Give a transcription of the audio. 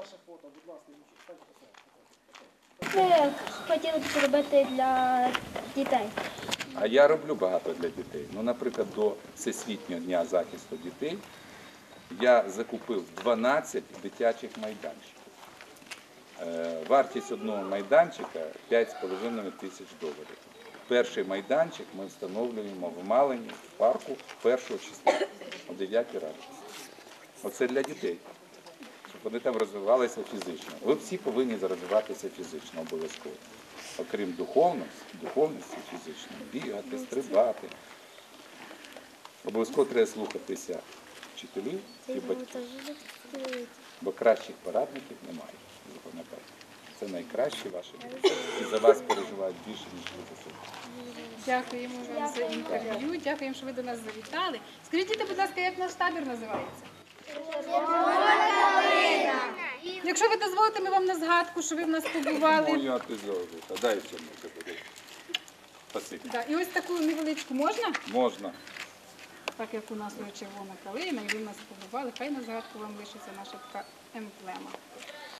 ваше фото, будь ласка. Ми хотіли б зробити для дітей. А я роблю багато для дітей. Ну, наприклад, до Всесвітнього дня захисту дітей я закупив 12 дитячих майданчиків. Е, Вартість одного майданчика 5,5 тисяч доларів. Перший майданчик ми встановлюємо в Малині, в парку 1 числа о 9 ранку. Оце для дітей, вони там розвивалися фізично. Ви всі повинні розвиватися фізично обов'язково. Окрім духовності, духовності фізично, бігати, стрибати. Обов'язково треба слухатися вчителів і батьків, бо кращих порадників немає. Запам'ятайте. Це найкращі ваші діти. І за вас переживають більше, ніж ви за себе. Дякуємо вам за інтерв'ю. Дякуємо, що ви до нас завітали. Скажіть, будь ласка, як наш табір називається? Якщо ви дозволите, ми вам на згадку, що ви в нас побували. Моя ти золота, дай це буде. Спасибі. Да, і ось таку невеличку можна, Можна. так як у нас є червона калина, і ви в нас побували, хай на згадку вам лишиться наша така емблема.